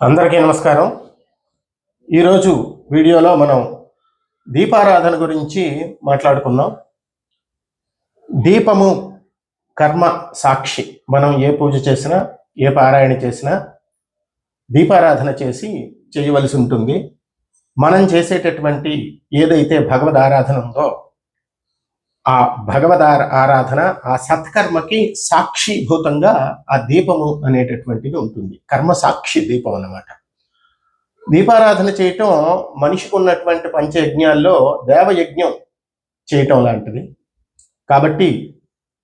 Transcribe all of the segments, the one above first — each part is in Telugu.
అందరికీ నమస్కారం. ఈరోజు వీడియోలో మనం దీపారాధన గురించి మాట్లాడుకుందాం. దీపము కర్మ సాక్షి. మనం ఏ పూజ చేసినా ఏ పారాయణ చేసినా దీపారాధన చేసి చేయవలసి ఉంటుంది. మనం చేసేటటువంటి ఏదైతే భగవద్ ఆరాధన ఉందో ఆ భగవద్ ఆరాధన ఆ సత్కర్మకి సాక్షిభూతంగా ఆ దీపము అనేటటువంటిది ఉంటుంది. కర్మ సాక్షి దీపం అన్నమాట. దీపారాధన చేయటం మనిషికి ఉన్నటువంటి పంచయజ్ఞాల్లో దేవయజ్ఞం చేయటం లాంటిది. కాబట్టి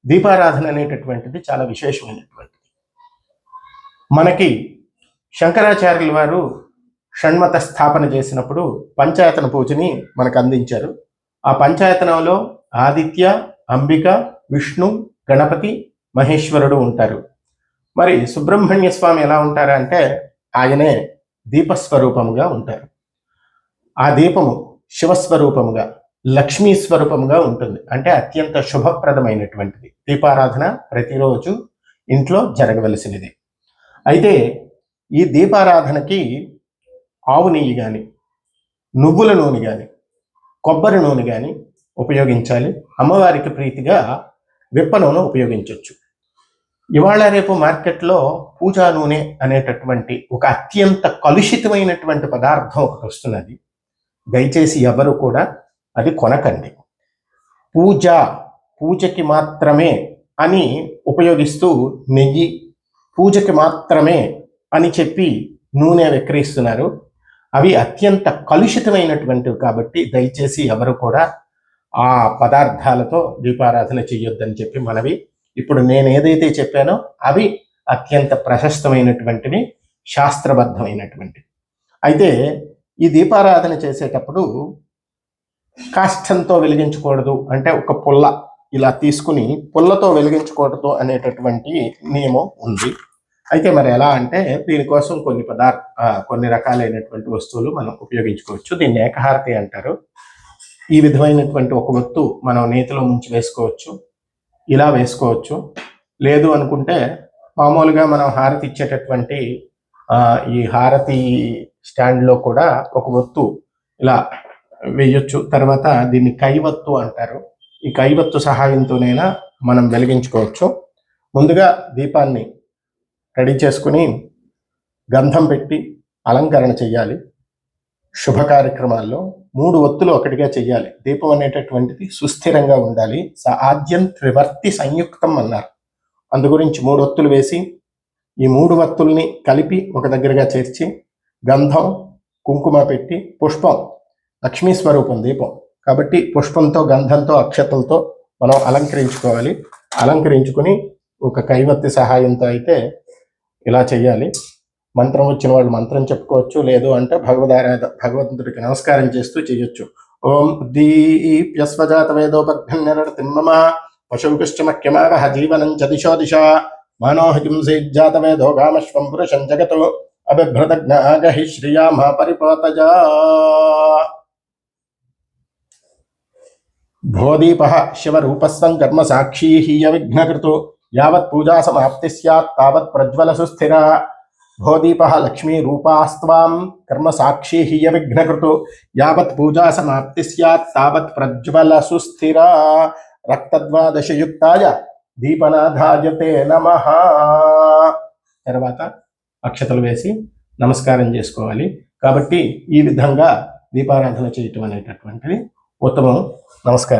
దీపారాధన అనేటటువంటిది చాలా విశేషమైనటువంటిది. మనకి శంకరాచార్యుల వారు షణ్మత స్థాపన చేసినప్పుడు పంచాయతన పూజని మనకు అందించారు. ఆ పంచాయతనంలో ఆదిత్య అంబిక విష్ణు గణపతి మహేశ్వరుడు ఉంటారు. మరి సుబ్రహ్మణ్య స్వామి ఎలా ఉంటారు అంటే ఆయనే దీపస్వరూపముగా ఉంటారు. ఆ దీపము శివస్వరూపముగా లక్ష్మీ స్వరూపముగా ఉంటుంది. అంటే అత్యంత శుభప్రదమైనటువంటిది. దీపారాధన ప్రతిరోజు ఇంట్లో జరగవలసినది. అయితే ఈ దీపారాధనకి ఆవు నెయ్యి కానీ నువ్వుల నూనె కానీ కొబ్బరి నూనె కానీ ఉపయోగించాలి. అమ్మవారికి ప్రీతిగా విప్ప నూనె ఉపయోగించవచ్చు ఇవాళ రేపు మార్కెట్లో పూజా నూనె అనేటటువంటి ఒక అత్యంత కలుషితమైనటువంటి పదార్థం ఒకటి వస్తున్నది. దయచేసి ఎవరు కూడా అది కొనకండి. పూజ పూజకి మాత్రమే అని ఉపయోగిస్తూ నెయ్యి పూజకి మాత్రమే అని చెప్పి నూనె విక్రయిస్తున్నారు. అవి అత్యంత కలుషితమైనటువంటివి కాబట్టి దయచేసి ఎవరు కూడా ఆ పదార్థాలతో దీపారాధన చెయ్యొద్దని చెప్పి మనవి. ఇప్పుడు నేను ఏదైతే చెప్పానో అవి అత్యంత ప్రశస్తమైనటువంటివి శాస్త్రబద్ధమైనటువంటివి. అయితే ఈ దీపారాధన చేసేటప్పుడు కాష్టంతో వెలిగించకూడదు అంటే ఒక పుల్ల ఇలా తీసుకుని పుల్లతో వెలిగించకూడదు అనేటటువంటి నియమం ఉంది. అయితే మరి ఎలా అంటే దీనికోసం కొన్ని పదార్థ కొన్ని రకాలైనటువంటి వస్తువులు మనం ఉపయోగించుకోవచ్చు. దీన్ని ఏకహారతి అంటారు. ఈ విధమైనటువంటి ఒక వత్తు మనం నేతిలో ముంచి వేసుకోవచ్చు. ఇలా వేసుకోవచ్చు. లేదు అనుకుంటే మామూలుగా మనం హారతి ఇచ్చేటటువంటి ఈ హారతి స్టాండ్లో కూడా ఒక వత్తు ఇలా వేయొచ్చు. తర్వాత దీన్ని కైవత్తు అంటారు. ఈ కైవత్తు సహాయంతోనైనా మనం వెలిగించుకోవచ్చు. ముందుగా దీపాన్ని రెడీ చేసుకుని గంధం పెట్టి అలంకరణ చేయాలి. శుభ కార్యక్రమాల్లో మూడు ఒత్తులు ఒకటిగా చేయాలి దీపం అనేటటువంటిది సుస్థిరంగా ఉండాలి. సాధ్యం త్రివర్తి సంయుక్తం అన్నారు. అందు గురించి మూడు ఒత్తులు వేసి ఈ మూడు వత్తుల్ని కలిపి ఒక దగ్గరగా చేర్చి గంధం కుంకుమ పెట్టి పుష్పం లక్ష్మీ స్వరూపం దీపం. కాబట్టి పుష్పంతో గంధంతో అక్షతలతో మనం అలంకరించుకోవాలి. అలంకరించుకుని ఒక కైవత్తి సహాయంతో అయితే ఇలా చేయాలి మంత్రం వచ్చిన వాళ్ళు మంత్రం చెప్పుకోవచ్చు లేదు అంటే భగవదారాధ భగవంతుడికి నమస్కారం చేస్తూ చేయొచ్చు. ఓం దీప్యస్వజాత వేదోపఘ్నరతిమ్మమ పశుకృష్ణమఖ్యమావహ జీవనం చ దిశో దిశ మానోహింసేజ్జాత వేదో గామశ్వం పురుషం జగతో అభిభ్రతజ్ఞాగహి శ్రియామ పరిపోతజా. భోదీప శివరూపస్సం కర్మ సాక్షీ హీయ విఘ్నకృతో యావత్ పూజా సమాప్తి సత్ తావత్ ప్రజ్వల సుస్థిరా భోదీప లక్ష్మీ రూపాస్వాం కర్మ సాక్షి హీయ విఘ్నకృతు యావత్ పూజా సమాప్తి స్యాత్ తావత్ ప్రజ్వల సుస్థిర రక్తద్వాదశయుక్తాయ దీపనాథాయతే నమ తర్వాత అక్షతలు వేసి నమస్కారం చేసుకోవాలి. కాబట్టి ఈ విధంగా దీపారాధన చేయటం అనేటటువంటిది ఉత్తమం. నమస్కారం.